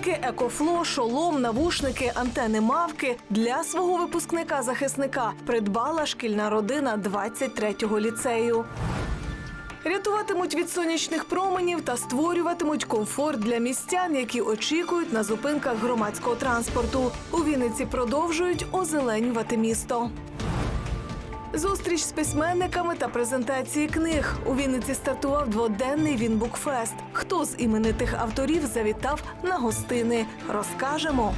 Старлінки, екофло, шолом, навушники, антени мавки для свого випускника-захисника придбала шкільна родина 23-го ліцею. Рятуватимуть від сонячних променів та створюватимуть комфорт для містян, які очікують на зупинках громадського транспорту. У Вінниці продовжують озеленювати місто. Зустріч з письменниками та презентації книг. У Вінниці стартував дводенний Вінбукфест. Хто з іменитих авторів завітав на гостини? Розкажемо.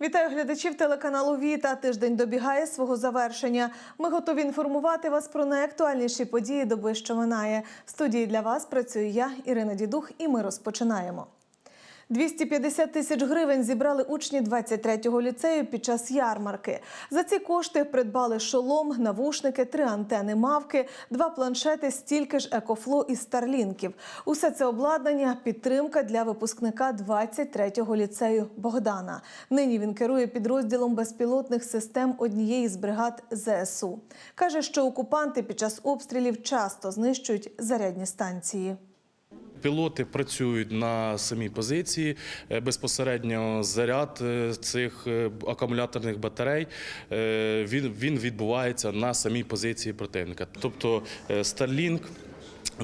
Вітаю глядачів телеканалу Віта. Тиждень добігає свого завершення. Ми готові інформувати вас про найактуальніші події доби, що минає. В студії для вас працюю я, Ірина Дідух, і ми розпочинаємо. 250 тисяч гривень зібрали учні 23-го ліцею під час ярмарки. За ці кошти придбали шолом, навушники, три антени мавки, два планшети, стільки ж екофло і старлінків. Усе це обладнання підтримка для випускника 23-го ліцею Богдана. Нині він керує підрозділом безпілотних систем однієї з бригад ЗСУ. каже, що окупанти під час обстрілів часто знищують зарядні станції. Пілоти працюють на самій позиції. Е, Безпосередньо заряд е, цих е, акумуляторних батарей він, відбувається на самій позиції противника. Тобто Starlink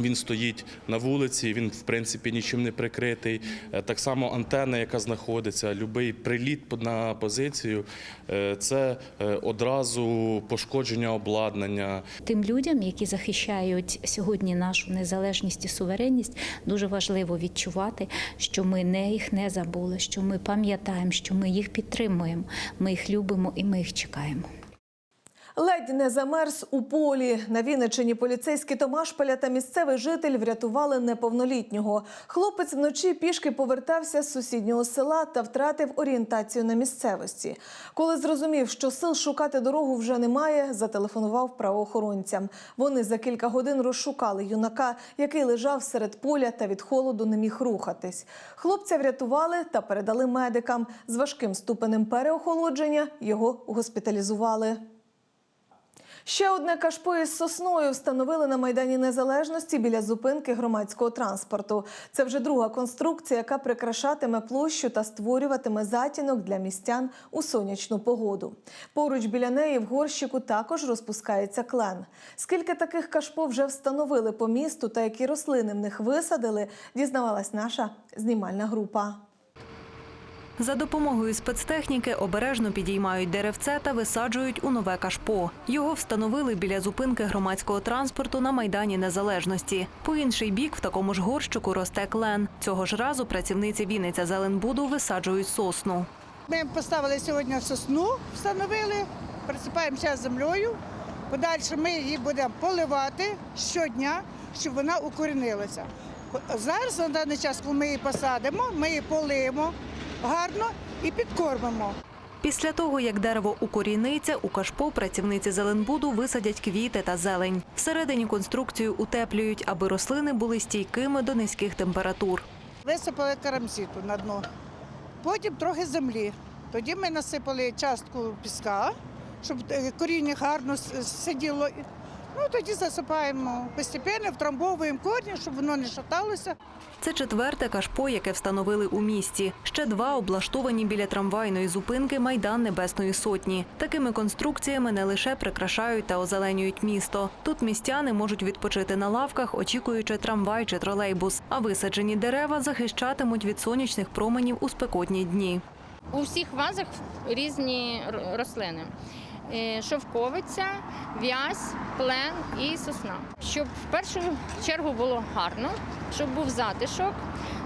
він стоїть на вулиці, він в принципі нічим не прикритий. Е, Так само антенна, яка знаходиться, будь-який приліт на позицію е, це е, одразу пошкодження обладнання, Тим людям, які захищають сьогодні нашу незалежність і суверенність, дуже важливо відчувати, що ми не їх не забули, що ми пам'ятаємо, що ми їх підтримуємо, ми їх любимо і ми їх чекаємо. Ледь не замерз у полі. На Вінниччині поліцейські Томашпаля та місцевий житель врятували неповнолітнього. Хлопець вночі пішки повертався з сусіднього села та втратив орієнтацію на місцевості. Коли зрозумів, що сил шукати дорогу вже немає, зателефонував правоохоронцям. Вони за кілька годин розшукали юнака, який лежав серед поля та від холоду не міг рухатись. Хлопця врятували та передали медикам. З важким ступенем переохолодження його госпіталізували. Ще одне кашпо із сосною встановили на майдані Незалежності біля зупинки громадського транспорту. Це вже друга конструкція, яка прикрашатиме площу та створюватиме затінок для містян у сонячну погоду. Поруч біля неї в горщику також розпускається клен. Скільки таких кашпо вже встановили по місту та які рослини в них висадили, дізнавалась наша знімальна група. За допомогою спецтехніки обережно підіймають деревце та висаджують у нове кашпо. Його встановили біля зупинки громадського транспорту на майдані Незалежності. По інший бік в такому ж горщику росте клен. Цього ж разу працівниці Вінниця Зеленбуду висаджують сосну. Ми поставили сьогодні сосну, встановили, присипаємо зараз землею. Подальше ми її будемо поливати щодня, щоб вона укорінилася. Зараз на даний час, коли ми її посадимо, ми її полиємо гарно і підкормимо. Після того, як дерево укоріниться, у кашпо працівниці Зеленбуду висадять квіти та зелень. Всередині конструкцію утеплюють, аби рослини були стійкими до низьких температур. Висипали карамзиту на дно, потім трохи землі. Тоді ми насипали частку піска, щоб е, коріння гарно сиділо. Ну, тоді засипаємо постійно, втрамбовуємо коріння, щоб воно не шаталося. Це четверте кашпо, яке встановили у місті. Ще два облаштовані біля трамвайної зупинки Майдан Небесної Сотні. Такими конструкціями не лише прикрашають та озеленюють місто. Тут містяни можуть відпочити на лавках, очікуючи трамвай чи тролейбус. А висаджені дерева захищатимуть від сонячних променів у спекотні дні. У всіх вазах різні рослини. Е, Шовковиця, в'язь, плен і сосна. Щоб в першу чергу було гарно, щоб був затишок,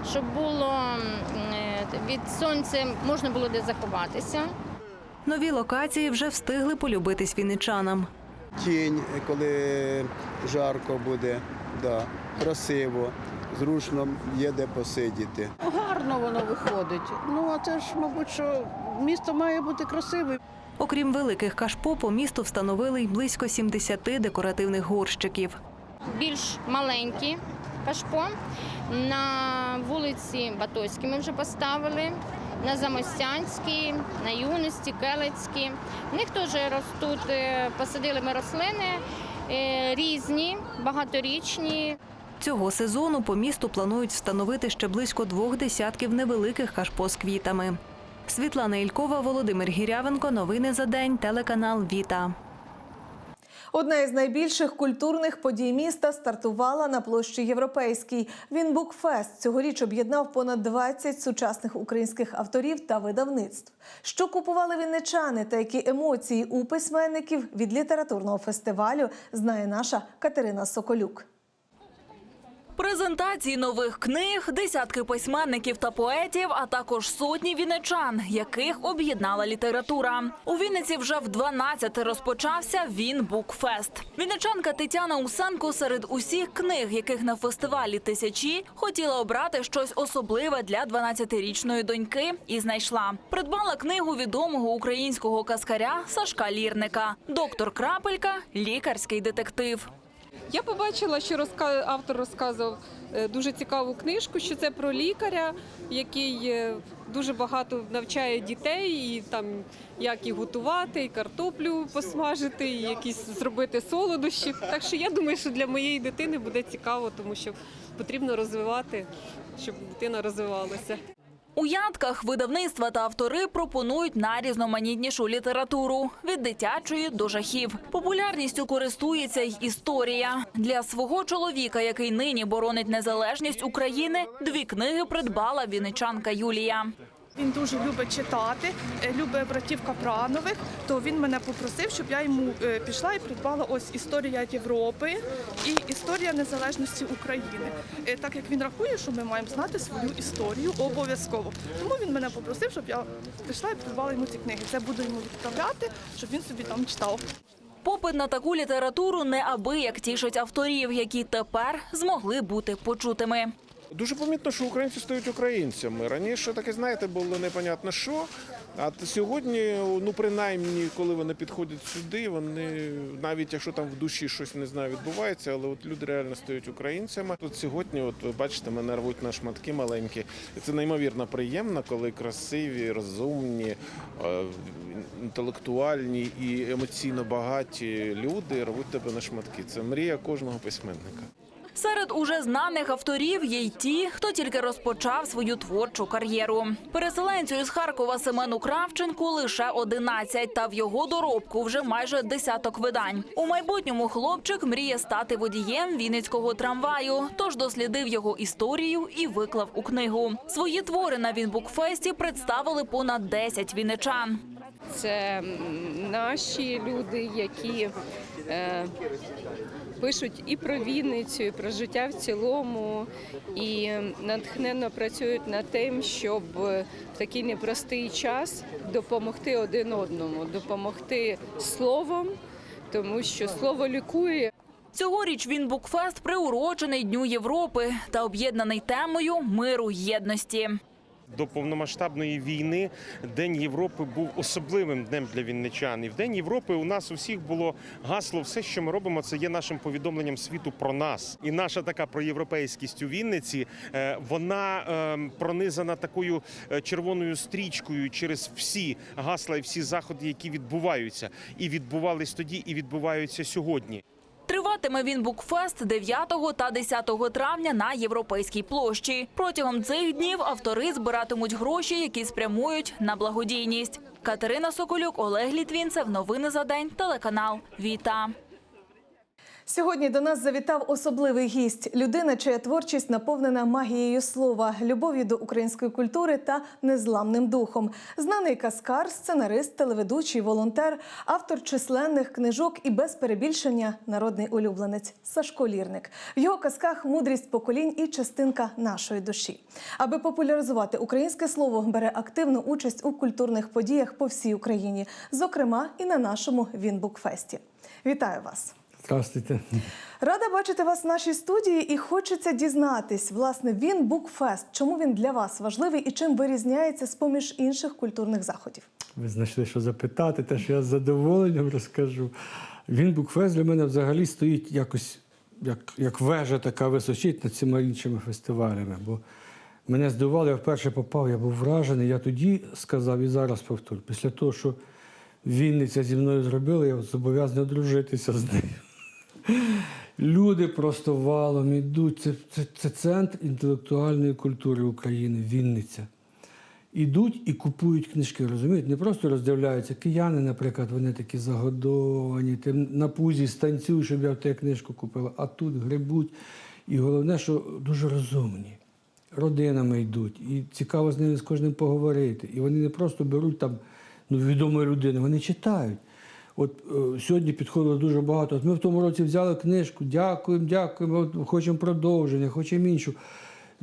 щоб було е, від сонця можна було де заховатися. Нові локації вже встигли полюбитись вінничанам. тінь, коли жарко буде, да, красиво, зручно є де посидіти. Гарно воно виходить. Ну а це ж, мабуть, що місто має бути красиве. Окрім великих кашпо, по місту встановили й близько 70 декоративних горщиків. Більш маленькі кашпо. На вулиці Батойській ми вже поставили. На Замостянській, на Юності, Келецькій. В них теж ростуть, е, посадили ми рослини е, різні, багаторічні. Цього сезону по місту планують встановити ще близько двох десятків невеликих кашпо з квітами. Світлана Ількова, Володимир Гірявенко. Новини за день. Телеканал Віта. Одна із найбільших культурних подій міста стартувала на площі Європейській. Вінбукфест цьогоріч об'єднав понад 20 сучасних українських авторів та видавництв. Що купували вінничани та які емоції у письменників від літературного фестивалю, знає наша Катерина Соколюк. Презентації нових книг, десятки письменників та поетів, а також сотні вінничан, яких об'єднала література. У Вінниці вже в 12 розпочався Він Букфест. Вінничанка Тетяна Усенко серед усіх книг, яких на фестивалі тисячі, хотіла обрати щось особливе для 12-річної доньки і знайшла. Придбала книгу відомого українського каскаря Сашка Лірника. Доктор Крапелька, лікарський детектив. Я побачила, що автор розказував е, дуже цікаву книжку, що це про лікаря, який е, дуже багато навчає дітей, і там як їх готувати, і картоплю посмажити, і якісь зробити солодощі. Так що я думаю, що для моєї дитини буде цікаво, тому що потрібно розвивати, щоб дитина розвивалася. У ядках видавництва та автори пропонують найрізноманітнішу літературу від дитячої до жахів. Популярністю користується й історія для свого чоловіка, який нині боронить незалежність України. Дві книги придбала вінничанка Юлія. Він дуже любить читати, е, любить братів Капранових. То він мене попросив, щоб я йому е, пішла і придбала ось історія Європи і історія незалежності України. Е, Так як він рахує, що ми маємо знати свою історію обов'язково. Тому він мене попросив, щоб я пішла і придбала йому ці книги. Це буду йому відправляти, щоб він собі там читав. Попит на таку літературу неабияк тішить авторів, які тепер змогли бути почутими. Дуже помітно, що українці стають українцями. Раніше таке, знаєте, було непонятно що. А сьогодні, ну принаймні, коли вони підходять сюди, вони навіть якщо там в душі щось не знаю, відбувається, але от люди реально стають українцями. Тут сьогодні, от ви бачите, мене рвуть на шматки маленькі. І це неймовірно приємно, коли красиві, розумні, е, інтелектуальні і емоційно багаті люди рвуть тебе на шматки. Це мрія кожного письменника. Серед уже знаних авторів є й ті, хто тільки розпочав свою творчу кар'єру. Переселенцю із Харкова Семену Кравченку лише 11, та в його доробку вже майже десяток видань. У майбутньому хлопчик мріє стати водієм вінницького трамваю, тож дослідив його історію і виклав у книгу. Свої твори на Вінбукфесті представили понад 10 вінничан. Це наші люди, які е, пишуть і про Вінницю, і про життя в цілому, і натхненно працюють над тим, щоб в такий непростий час допомогти один одному, допомогти словом, тому що слово лікує. Цьогоріч Вінбукфест приурочений Дню Європи та об'єднаний темою миру єдності. До повномасштабної війни День Європи був особливим днем для вінничан. І в День Європи у нас у всіх було гасло все, що ми робимо, це є нашим повідомленням світу про нас. І наша така проєвропейськість у Вінниці е, вона е, пронизана такою е, червоною стрічкою через всі гасла і всі заходи, які відбуваються, і відбувались тоді, і відбуваються сьогодні. Триватиме він Букфест 9 та 10 травня на Європейській площі. Протягом цих днів автори збиратимуть гроші, які спрямують на благодійність. Катерина Соколюк, Олег Літвінцев. Новини за день. Телеканал Віта. Сьогодні до нас завітав особливий гість людина, чия творчість наповнена магією слова, любов'ю до української культури та незламним духом. Знаний каскар, сценарист, телеведучий, волонтер, автор численних книжок і без перебільшення народний улюбленець Сашко Лірник. В його казках мудрість поколінь і частинка нашої душі. Аби популяризувати українське слово, бере активну участь у культурних подіях по всій Україні, зокрема і на нашому Вінбукфесті. Вітаю вас! Здравствуйте. Рада бачити вас в нашій студії і хочеться дізнатись, власне, він Букфест. Чому він для вас важливий і чим вирізняється з поміж інших культурних заходів? Ви знайшли, що запитати, те, що я з задоволенням розкажу. Він букфест для мене взагалі стоїть якось як, як вежа така височить над цими іншими фестивалями. Бо мене здивувало, я вперше попав, я був вражений. Я тоді сказав і зараз повторю. Після того, що Вінниця зі мною зробила, я зобов'язаний одружитися з нею. Люди просто валом ідуть. Це, це, це центр інтелектуальної культури України, Вінниця. Ідуть і купують книжки, розумієте? Не просто роздивляються. Кияни, наприклад, вони такі загодовані, ти на пузі станцюй, щоб я в тебе книжку купила, а тут грибуть. І головне, що дуже розумні. Родинами йдуть, і цікаво з ними з кожним поговорити. І вони не просто беруть там ну, відомої людини, вони читають. От е, сьогодні підходило дуже багато. От ми в тому році взяли книжку, дякуємо, дякуємо, от, хочемо продовження, хочемо іншу.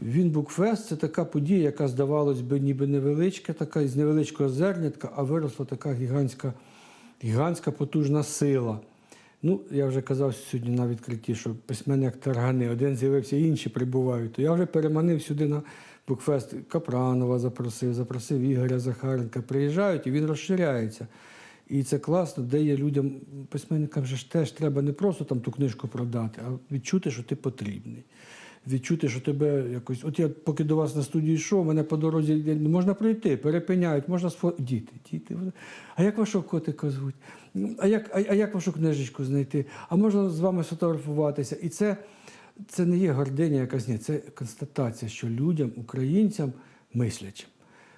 Він Букфест це така подія, яка, здавалось би, ніби невеличка, така із невеличкого зернятка, а виросла така гігантська, гігантська потужна сила. Ну, я вже казав сьогодні на відкритті, що письменник Таргани, один з'явився, інші прибувають. То я вже переманив сюди на Букфест Капранова запросив, запросив Ігоря Захаренка. Приїжджають і він розширяється. І це класно, де є людям, письменникам ж теж треба не просто там ту книжку продати, а відчути, що ти потрібний. Відчути, що тебе якось. От я поки до вас на студію йшов, мене по дорозі не можна пройти, перепиняють, можна сфо... Діти, діти. А як вашого котика звуть? Ну, А як, а, а як вашу книжечку знайти? А можна з вами сфотографуватися? І це, це не є гординя якась, ні, це констатація, що людям, українцям, мислячим,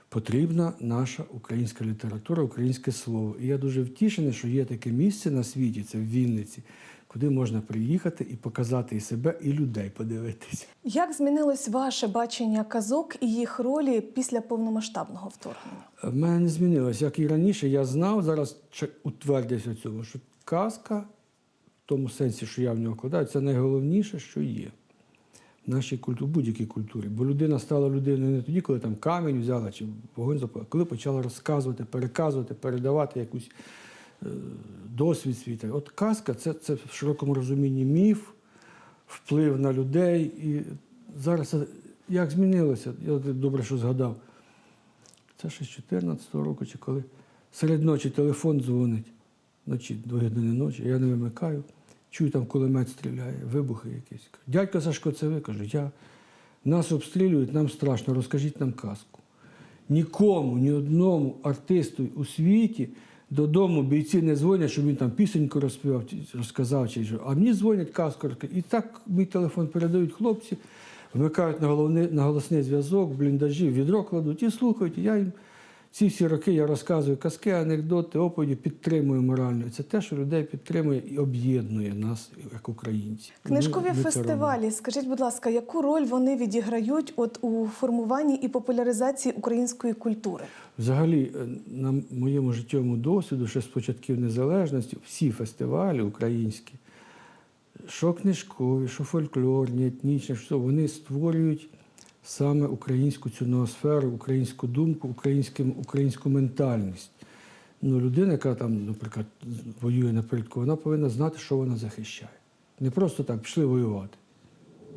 потрібна наша українська література, українське слово. І я дуже втішений, що є таке місце на світі, це в Вінниці, куди можна приїхати і показати і себе, і людей подивитися. Як змінилось ваше бачення казок і їх ролі після повномасштабного вторгнення? В мене не змінилось. Як і раніше, я знав, зараз ще утвердився цьому, що казка, в тому сенсі, що я в нього вкладаю, це найголовніше, що є нашій культурі, будь-якій культурі. Бо людина стала людиною не тоді, коли там камінь взяла чи вогонь запала, коли почала розказувати, переказувати, передавати якусь е, досвід свій. От казка це, це в широкому розумінні міф, вплив на людей. І зараз як змінилося? Я добре, що згадав. Це ще з 14-го року, чи коли серед ночі телефон дзвонить, вночі, дві години ночі, я не вимикаю, чую, там кулемет стріляє, вибухи якісь. Дядько Сашко, це ви кажу, я. Нас обстрілюють, нам страшно, розкажіть нам казку. Нікому, ні одному артисту у світі додому бійці не дзвонять, щоб він там пісеньку розпівав, розказав, чи що. А мені дзвонять казку. І так мій телефон передають хлопці, вмикають на, головний, на голосний зв'язок, бліндажі, відро кладуть і слухають. І я їм ці всі роки я розказую казки, анекдоти, оповіді, підтримую морально. Це те, що людей підтримує і об'єднує нас як українців. Книжкові Ми- фестивалі, скажіть, будь ласка, яку роль вони відіграють от у формуванні і популяризації української культури? Взагалі, е, на моєму життєвому досвіду, ще з початків незалежності, всі фестивалі українські, що книжкові, що фольклорні, етнічні, що вони створюють саме українську цю ноосферу, українську думку, українську, ментальність. Ну, людина, яка там, наприклад, воює напередку, вона повинна знати, що вона захищає. Не просто так пішли воювати.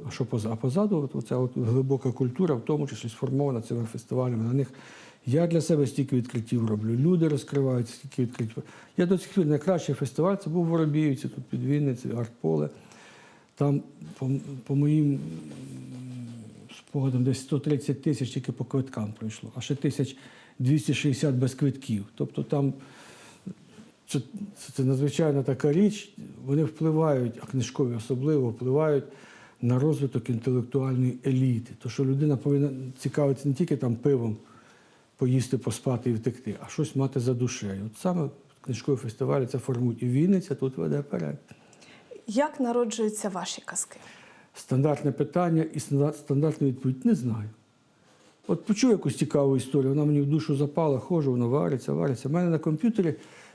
А що позаду? А позаду от, оця от глибока культура, в тому числі сформована цими фестивалями. На них я для себе стільки відкриттів роблю. Люди розкривають стільки відкриттів. Я до цих пір найкращий фестиваль це був в Воробіївці, тут під Вінницею, Артполе. Там, по, по моїм м, спогадам, десь 130 тисяч тільки по квиткам пройшло, а ще 1260 без квитків. Тобто там це, це, надзвичайна така річ. Вони впливають, а книжкові особливо впливають на розвиток інтелектуальної еліти. То, що людина повинна цікавитися не тільки там пивом, поїсти, поспати і втекти, а щось мати за душею. От саме книжкові фестивалі це формують. І Вінниця тут веде вперед. Як народжуються ваші казки? Стандартне питання і стандар- стандартна відповідь не знаю. От почув якусь цікаву історію, вона мені в душу запала, ходжу, воно вариться, вариться. У мене на комп'ютері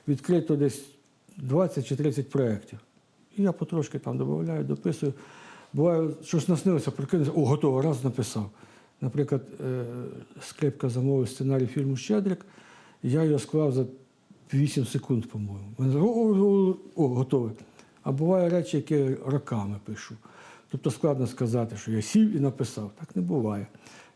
відкрито десь 20 чи 30 проєктів. І я потрошки там додаю, дописую. Буває, щось наснилося, прикинувся, о, готово, раз написав. Наприклад, е, скрипка замовив сценарій фільму Щедрик, я його склав за 8 секунд, по-моєму. Вони о, о, о, о, готове. А буває речі, які роками пишу. Тобто складно сказати, що я сів і написав. Так не буває.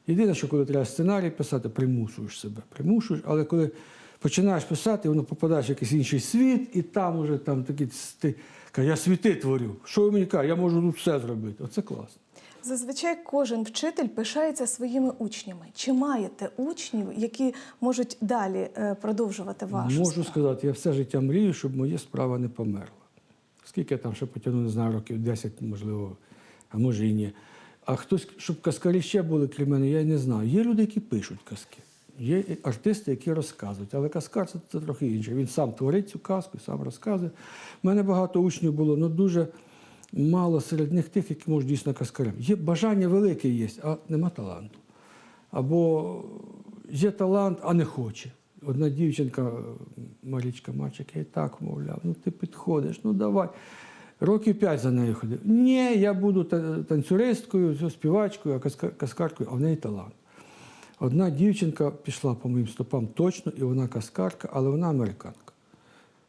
Єдине, що коли треба сценарій писати, примушуєш себе. Примушуєш, але коли починаєш писати, воно попадаєш в якийсь інший світ, і там уже там такі ти каже, я світи творю. Що ви мені кажете? Я можу тут все зробити. Оце класно. Зазвичай кожен вчитель пишається своїми учнями. Чи маєте учнів, які можуть далі е, продовжувати вашу Можу справу? сказати, я все життя мрію, щоб моя справа не померла. Скільки я там ще потягну, не знаю, років 10, можливо, а може і ні. А хтось, щоб казкарі ще були крім мене, я не знаю. Є люди, які пишуть казки. Є артисти, які розказують. Але казкар це, це трохи інше. Він сам творить цю казку, сам розказує. У мене багато учнів було, але дуже мало серед них тих, які можуть дійсно казкарем. Є бажання велике є, а нема таланту. Або є талант, а не хоче. Одна дівчинка, Марічка Мачик, я і так мовляв, ну ти підходиш, ну давай. Років п'ять за нею ходив. Ні, я буду танцюристкою, співачкою, казка- а в неї талант. Одна дівчинка пішла по моїм стопам точно, і вона казкарка, але вона американка.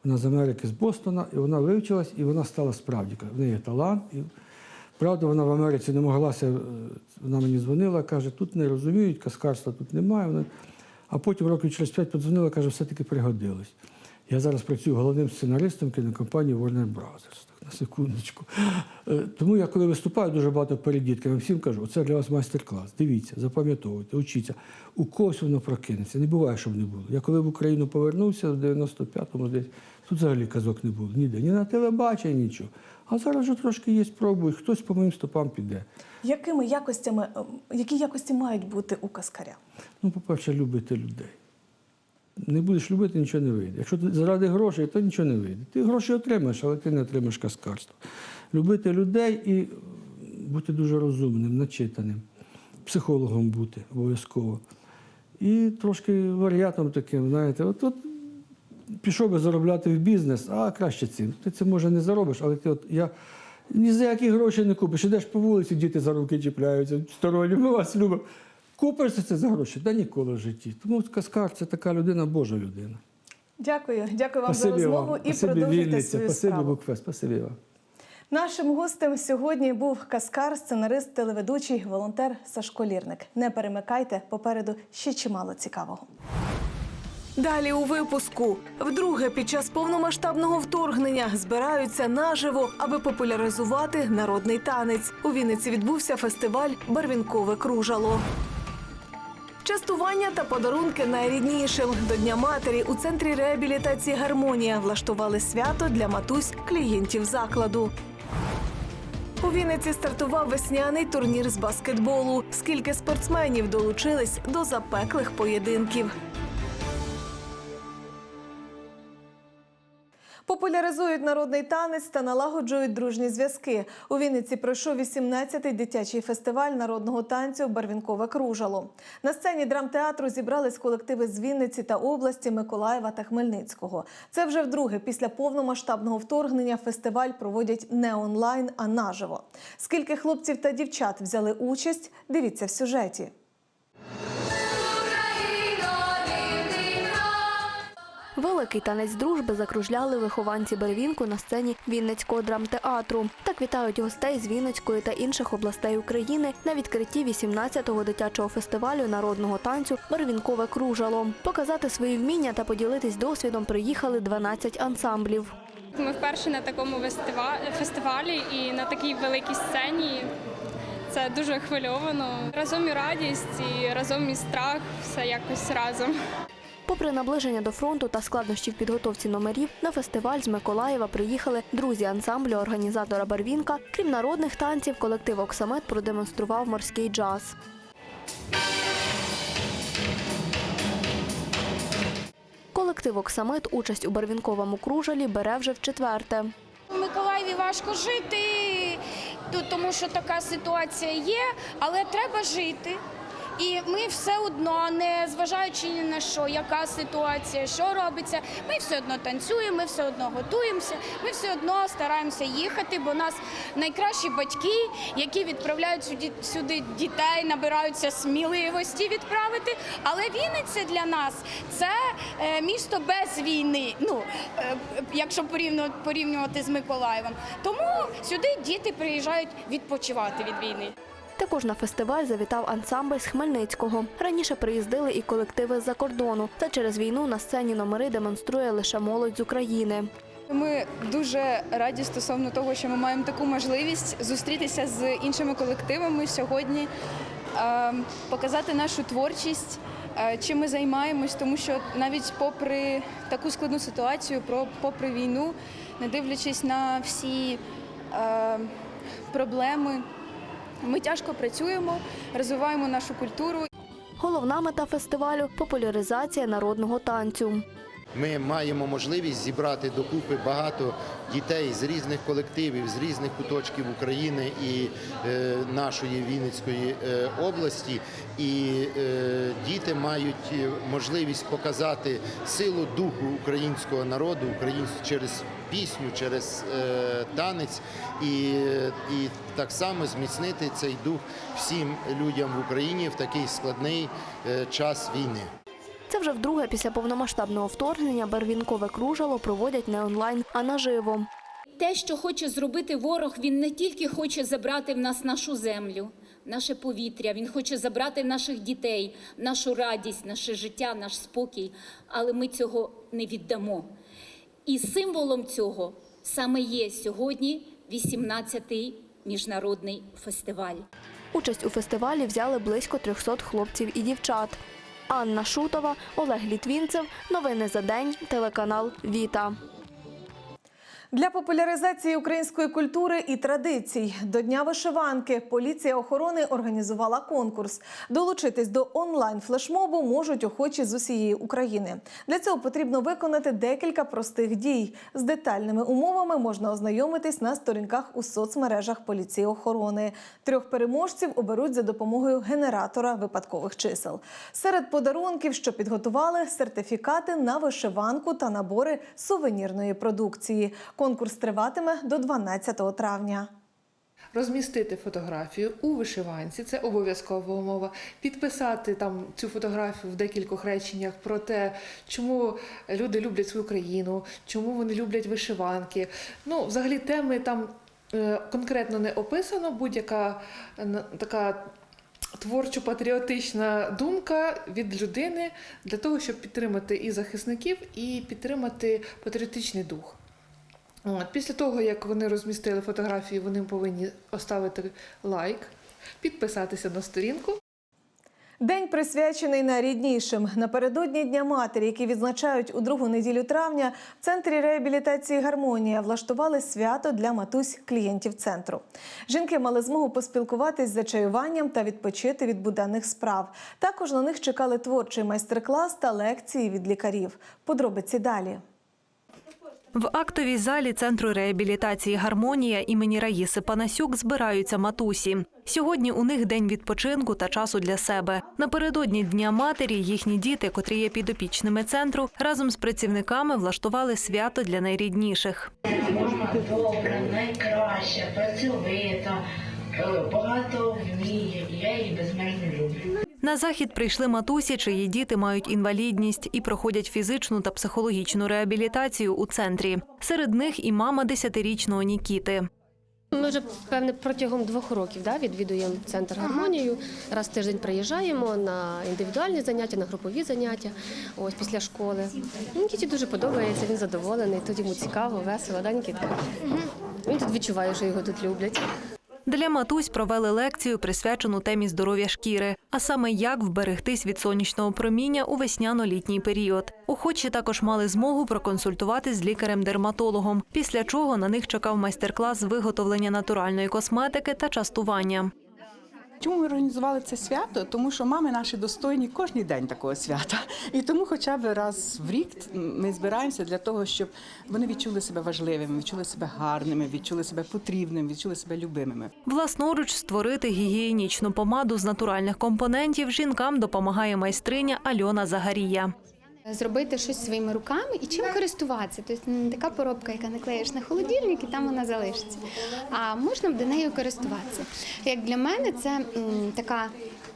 Вона з Америки, з Бостона, і вона вивчилась, і вона стала справді. В неї талант. І, правда, вона в Америці не моглася, е, вона мені дзвонила, каже, тут не розуміють, казкарства тут немає. Вона... А потім років через п'ять подзвонила, каже, все-таки пригодилось. Я зараз працюю головним сценаристом кінокомпанії Warner Brothers. Так, на секундочку. Е, Тому я, коли виступаю дуже багато перед дітками, всім кажу, оце для вас майстер-клас. Дивіться, запам'ятовуйте, учіться. У когось воно прокинеться. Не буває, щоб не було. Я коли в Україну повернувся в 95-му, десь, тут взагалі казок не було. Ніде. Ні на телебаченні, нічого. А зараз вже трошки є спроби, хтось по моїм стопам піде. Якими якостями, ем, які якості мають бути у каскаря? Ну, по-перше, любити людей. Не будеш любити, нічого не вийде. Якщо ти заради грошей, то нічого не вийде. Ти гроші отримаєш, але ти не отримаєш каскарство. Любити людей і бути дуже розумним, начитаним, психологом бути обов'язково. І трошки варіатом таким, знаєте, от, от пішов би заробляти в бізнес, а краще цим. Ти це може не заробиш, але ти от я. Ні за які гроші не купиш. Ідеш по вулиці, діти за руки чіпляються, сторонні, ми вас любимо. Купиш це за гроші? Та ніколи в житті. Тому Каскар це така людина, Божа людина. Дякую, дякую вам Спасибі за розмову вам. і Спасибі, продовжуйте Вінниця. свою Спасибі, справу. Букфест. Спасибі вам. Нашим гостем сьогодні був каскар, сценарист, телеведучий, волонтер Сашко Лірник. Не перемикайте, попереду ще чимало цікавого. Далі у випуску вдруге під час повномасштабного вторгнення збираються наживо, аби популяризувати народний танець. У Вінниці відбувся фестиваль Барвінкове кружало. Частування та подарунки найріднішим до Дня матері у центрі реабілітації Гармонія влаштували свято для матусь клієнтів закладу. У Вінниці стартував весняний турнір з баскетболу. Скільки спортсменів долучились до запеклих поєдинків. Популяризують народний танець та налагоджують дружні зв'язки. У Вінниці пройшов 18-й дитячий фестиваль народного танцю Барвінкове кружало. На сцені драмтеатру зібрались колективи з Вінниці та області Миколаєва та Хмельницького. Це вже вдруге після повномасштабного вторгнення фестиваль проводять не онлайн, а наживо. Скільки хлопців та дівчат взяли участь? Дивіться в сюжеті. Великий танець дружби закружляли вихованці Бервінку на сцені Вінницького драмтеатру. Так вітають гостей з Вінницької та інших областей України на відкритті 18-го дитячого фестивалю народного танцю Бервінкове кружало. Показати свої вміння та поділитись досвідом приїхали 12 ансамблів. Ми вперше на такому фестива- фестивалі і на такій великій сцені. Це дуже хвильовано. Разом і радість, і разом і страх, все якось разом. Попри наближення до фронту та складнощі в підготовці номерів, на фестиваль з Миколаєва приїхали друзі ансамблю організатора Барвінка. Крім народних танців, колектив Оксамет продемонстрував морський джаз. Колектив Оксамит участь у барвінковому кружалі бере вже в четверте. У Миколаєві важко жити, тому що така ситуація є, але треба жити. І ми все одно, не зважаючи ні на що, яка ситуація, що робиться, ми все одно танцюємо, ми все одно готуємося, ми все одно стараємося їхати, бо у нас найкращі батьки, які відправляють сюди, сюди дітей, набираються сміливості відправити. Але Вінниця для нас це е, місто без війни. Ну е, якщо порівнювати, порівнювати з Миколаєвом. Тому сюди діти приїжджають відпочивати від війни. Також на фестиваль завітав ансамбль з Хмельницького. Раніше приїздили і колективи з-за кордону. Та через війну на сцені номери демонструє лише молодь з України. Ми дуже раді стосовно того, що ми маємо таку можливість зустрітися з іншими колективами сьогодні, показати нашу творчість, чим ми займаємось, тому що навіть попри таку складну ситуацію, попри війну, не дивлячись на всі проблеми. Ми тяжко працюємо, розвиваємо нашу культуру. Головна мета фестивалю популяризація народного танцю. Ми маємо можливість зібрати докупи багато дітей з різних колективів, з різних куточків України і е, нашої Вінницької е, області. І е, діти мають е, можливість показати силу духу українського народу, українсь- через пісню, через е, танець, і, і так само зміцнити цей дух всім людям в Україні в такий складний е, час війни. Це вже вдруге після повномасштабного вторгнення барвінкове кружало проводять не онлайн, а наживо. Те, що хоче зробити ворог, він не тільки хоче забрати в нас нашу землю, наше повітря, він хоче забрати наших дітей, нашу радість, наше життя, наш спокій, але ми цього не віддамо. І символом цього саме є сьогодні 18-й міжнародний фестиваль. Участь у фестивалі взяли близько 300 хлопців і дівчат. Анна Шутова, Олег Літвінцев. Новини за день. Телеканал Віта. Для популяризації української культури і традицій до Дня вишиванки поліція охорони організувала конкурс. Долучитись до онлайн флешмобу можуть охочі з усієї України. Для цього потрібно виконати декілька простих дій. З детальними умовами можна ознайомитись на сторінках у соцмережах поліції охорони. Трьох переможців оберуть за допомогою генератора випадкових чисел. Серед подарунків, що підготували, сертифікати на вишиванку та набори сувенірної продукції. Конкурс триватиме до 12 травня. Розмістити фотографію у вишиванці це обов'язкова умова. Підписати там цю фотографію в декількох реченнях про те, чому люди люблять свою країну, чому вони люблять вишиванки. Ну, взагалі, теми там е, конкретно не описано, будь-яка така. Творчо-патріотична думка від людини для того, щоб підтримати і захисників, і підтримати патріотичний дух. От, після того, як вони розмістили фотографії, вони повинні оставити лайк, підписатися на сторінку. День присвячений найріднішим. Напередодні Дня матері, який відзначають у другу неділю травня, в центрі реабілітації Гармонія влаштували свято для матусь клієнтів центру. Жінки мали змогу поспілкуватись за чаюванням та відпочити від буденних справ. Також на них чекали творчий майстер-клас та лекції від лікарів. Подробиці далі. В актовій залі центру реабілітації Гармонія імені Раїси Панасюк збираються матусі. Сьогодні у них день відпочинку та часу для себе. Напередодні Дня матері їхні діти, котрі є підопічними центру, разом з працівниками влаштували свято для найрідніших. Мама добра, найкраща, працьовита, е, багато вміє, я її безмежно люблю. На захід прийшли матусі, чиї діти мають інвалідність і проходять фізичну та психологічну реабілітацію у центрі. Серед них і мама десятирічного Нікіти. Ми вже певне протягом двох років да, відвідуємо центр гармонію. Раз в тиждень приїжджаємо на індивідуальні заняття, на групові заняття. Ось після школи. Нікіті дуже подобається, він задоволений. Тут йому цікаво, весело, да, Нікітка? Він тут відчуває, що його тут люблять. Для матусь провели лекцію, присвячену темі здоров'я шкіри, а саме як вберегтись від сонячного проміння у весняно-літній період. Охочі також мали змогу проконсультуватись з лікарем-дерматологом, після чого на них чекав майстер-клас з виготовлення натуральної косметики та частування. Чому ми організували це свято? Тому що мами наші достойні кожен день такого свята. І тому, хоча б раз в рік ми збираємося для того, щоб вони відчули себе важливими, відчули себе гарними, відчули себе потрібними, відчули себе любимими. Власноруч створити гігієнічну помаду з натуральних компонентів жінкам допомагає майстриня Альона Загарія. Зробити щось своїми руками і чим користуватися. Тобто не така поробка, яка наклеїш на холодильник, і там вона залишиться. А можна буде нею користуватися. Як для мене, це м, така.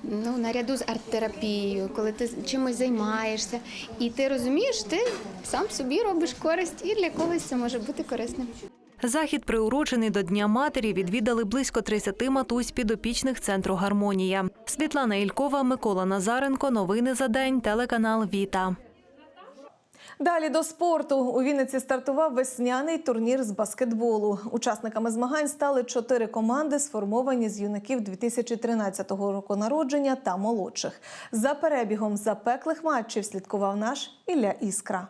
Ну, наряду з арт-терапією, коли ти чимось займаєшся, і ти розумієш, ти сам собі робиш користь, і для когось це може бути корисним. Захід, приурочений до Дня матері, відвідали близько 30 матусь підопічних центру Гармонія. Світлана Ількова, Микола Назаренко. Новини за день. Телеканал Віта. Далі до спорту у Вінниці стартував весняний турнір з баскетболу. Учасниками змагань стали чотири команди, сформовані з юнаків 2013 року народження та молодших. За перебігом запеклих матчів слідкував наш Ілля Іскра.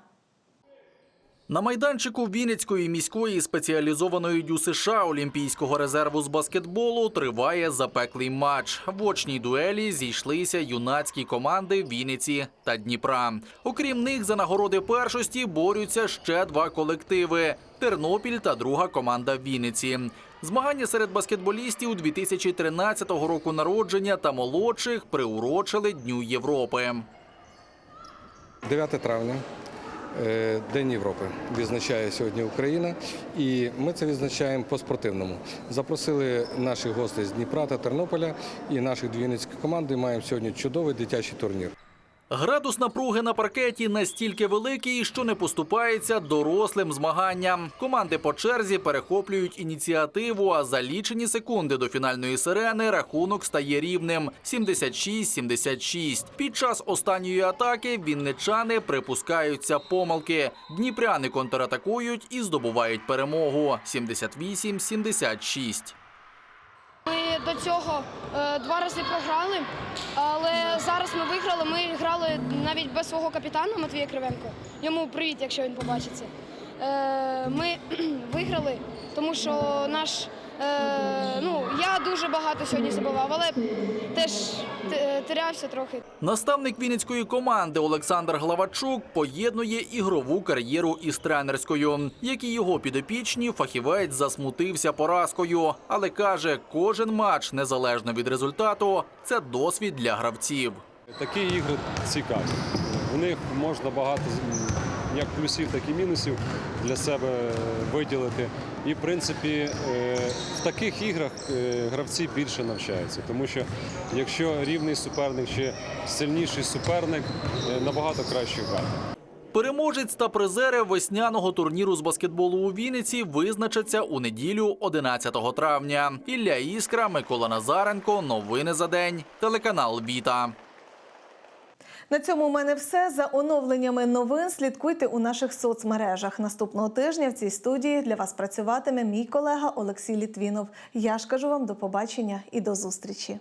На майданчику Вінницької міської спеціалізованої ДЮСШ Олімпійського резерву з баскетболу триває запеклий матч. В очній дуелі зійшлися юнацькі команди Вінниці та Дніпра. Окрім них, за нагороди першості борються ще два колективи Тернопіль та друга команда Вінниці. Змагання серед баскетболістів 2013 року народження та молодших приурочили Дню Європи. 9 травня, День Європи, відзначає сьогодні Україна, і ми це відзначаємо по-спортивному. Запросили наших гостей з Дніпра та Тернополя і наших двійницьких команди. Маємо сьогодні чудовий дитячий турнір. Градус напруги на паркеті настільки великий, що не поступається дорослим змаганням. Команди по черзі перехоплюють ініціативу, а за лічені секунди до фінальної сирени рахунок стає рівним 76-76. Під час останньої атаки вінничани припускаються помилки. Дніпряни контратакують і здобувають перемогу 78-76. Ми до цього е, два рази програли, але зараз ми виграли. Ми грали навіть без свого капітана Матвія Кривенко. Йому привіт, якщо він побачиться. Е, ми виграли, тому що наш. Е, ну, я дуже багато сьогодні забивав, але теж терявся трохи. Наставник вінницької команди Олександр Главачук поєднує ігрову кар'єру із тренерською. Як і його підопічні, фахівець засмутився поразкою, але каже, кожен матч, незалежно від результату, це досвід для гравців. Такі ігри цікаві. В них можна багато як плюсів, так і мінусів для себе виділити. І, в принципі, е, в таких іграх е, гравці більше навчаються, тому що якщо рівний суперник чи сильніший суперник, е, набагато краще грати. Переможець та призери весняного турніру з баскетболу у Вінниці визначаться у неділю 11 травня. Ілля Іскра, Микола Назаренко. Новини за день. Телеканал Віта. На цьому у мене все. За оновленнями новин слідкуйте у наших соцмережах. Наступного тижня в цій студії для вас працюватиме мій колега Олексій Літвінов. Я ж кажу вам до побачення і до зустрічі.